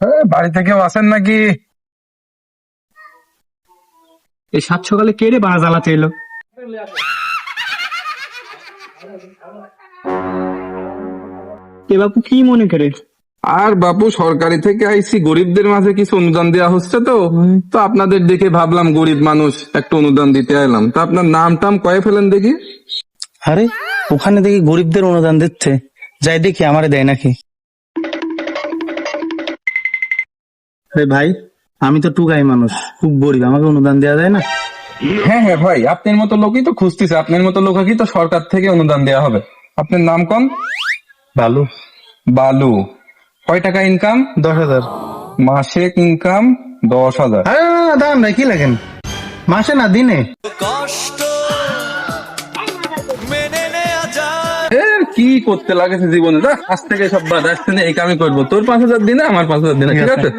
এ, বাড়িতে কেউ আছেন নাকি? এই সাত সকালে কে রে বাড়া জ্বালাতে এলো? এ বাপু কি মনে করে? আর বাপু সরকারি থেকে আইসি গরিবদের মাঝে কিছু অনুদান দেওয়া হচ্ছে তো। তো আপনাদের দেখে ভাবলাম গরিব মানুষ একটা অনুদান দিতে এলাম। তা আপনার নাম টাম কয়ে ফেলেন দেখি। আরে ওখানে দেখি গরিবদের অনুদান দিচ্ছে। যাই দেখি আমারে দেয় নাকি? আরে ভাই আমি তো টুকাই মানুষ খুব গরিব আমাকে অনুদান দেওয়া যায় না? হ্যাঁ হ্যাঁ ভাই আপনার মতো লোকই তো খুঁজতেছে আপনার মতো লোকই তো সরকার থেকে অনুদান দেওয়া হবে। আপনার নাম কম? ভালো বালু। কয় টাকা ইনকাম দশ হাজার। মাসে ইনকাম দশ হাজার। আরে না, না, দাঁড়ান ভাই কি লাগেন মাসে না দিনে? এ, কি করতে লাগেছে জীবনে? আজ থেকে সব বাদ আসছে না এই কামি করব। তোর পাঁচ হাজার দিনে, আমার পাঁচ হাজার দিনে, ঠিক আছে?